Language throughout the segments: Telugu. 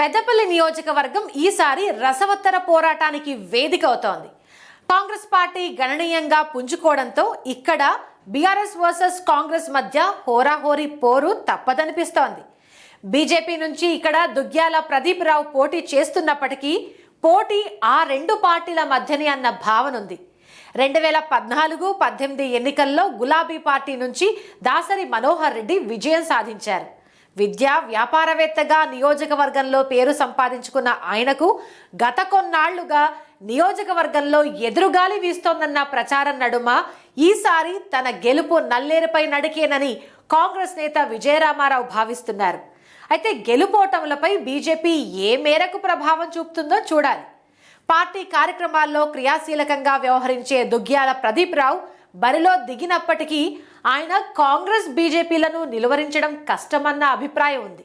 పెద్దపల్లి నియోజకవర్గం ఈసారి రసవత్తర పోరాటానికి వేదిక అవుతోంది. కాంగ్రెస్ పార్టీ గణనీయంగా పుంజుకోవడంతో ఇక్కడ బీఆర్ఎస్ వర్సెస్ కాంగ్రెస్ మధ్య హోరాహోరీ పోరు తప్పదనిపిస్తోంది. బీజేపీ నుంచి ఇక్కడ దుగ్గ్యాల ప్రదీప్ రావు పోటీ చేస్తున్నప్పటికీ పోటీ ఆ రెండు పార్టీల మధ్యనే అన్న భావన ఉంది రెండు వేల పద్నాలుగు పద్దెనిమిది ఎన్నికల్లో గులాబీ పార్టీ నుంచి దాసరి మనోహర్ రెడ్డి విజయం సాధించారు. విద్యా వ్యాపారవేత్తగా నియోజకవర్గంలో పేరు సంపాదించుకున్న ఆయనకు గత కొన్నాళ్ళుగా నియోజకవర్గంలో ఎదురుగాలి వీస్తోందన్న ప్రచారం నడుమ ఈసారి తన గెలుపు నల్లేరుపై నడికేనని కాంగ్రెస్ నేత విజయరామారావు భావిస్తున్నారు. అయితే గెలుపోటములపై బీజేపీ ఏ మేరకు ప్రభావం చూపుతుందో చూడాలి. పార్టీ కార్యక్రమాల్లో క్రియాశీలకంగా వ్యవహరించే దుగ్గ్యాల ప్రదీప్ రావు బరిలో దిగినప్పటికీ ఆయన కాంగ్రెస్ బీజేపీలను నిలువరించడం కష్టమన్న అభిప్రాయం ఉంది.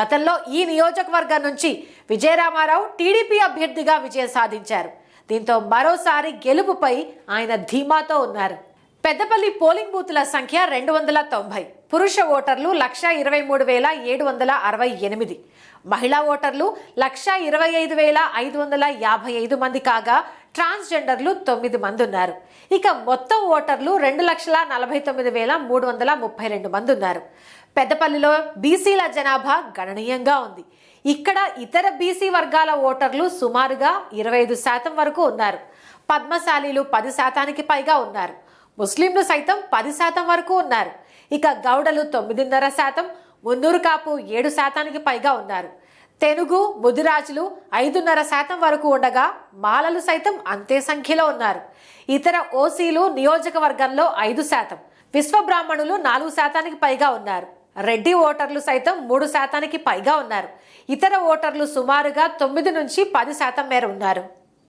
గతంలో ఈ నియోజకవర్గం నుంచి విజయరామారావు టీడీపీ అభ్యర్థిగా విజయం సాధించారు. దీంతో మరోసారి గెలుపుపై ఆయన ధీమాతో ఉన్నారు. పెద్దపల్లి పోలింగ్ బూతుల సంఖ్య రెండు వందల తొంభై. పురుష ఓటర్లు లక్ష ఇరవై మూడు వేల ఏడు వందల అరవై ఎనిమిది. మహిళా ఓటర్లు లక్ష ఇరవై ఐదు వేల ఐదు వందల యాభై ఐదు మంది కాగా ట్రాన్స్జెండర్లు తొమ్మిది మంది ఉన్నారు. ఇక మొత్తం ఓటర్లు రెండు లక్షల నలభై తొమ్మిది వేల మూడు వందల ముప్పై రెండు మంది ఉన్నారు. పెద్దపల్లిలో బీసీల జనాభా గణనీయంగా ఉంది. ఇక్కడ ఇతర బీసీ వర్గాల ఓటర్లు సుమారుగా ఇరవై ఐదు శాతం వరకు ఉన్నారు. పద్మశాలీలు పది శాతానికి పైగా ఉన్నారు. ముస్లింలు సైతం పది శాతం వరకు ఉన్నారు. ఇక గౌడలు తొమ్మిదిన్నర శాతం మున్నూరు కాపు ఏడు శాతానికి పైగా ఉన్నారు. తెనుగు ముదిరాజులు ఐదున్నర శాతం వరకు ఉండగా మాలలు సైతం అంతే సంఖ్యలో ఉన్నారు. ఇతర ఓసీలు నియోజకవర్గంలో ఐదు శాతం విశ్వబ్రాహ్మణులు నాలుగు శాతానికి పైగా ఉన్నారు. రెడ్డి ఓటర్లు సైతం మూడు శాతానికి పైగా ఉన్నారు. ఇతర ఓటర్లు సుమారుగా తొమ్మిది నుంచి పది శాతం మేర ఉన్నారు.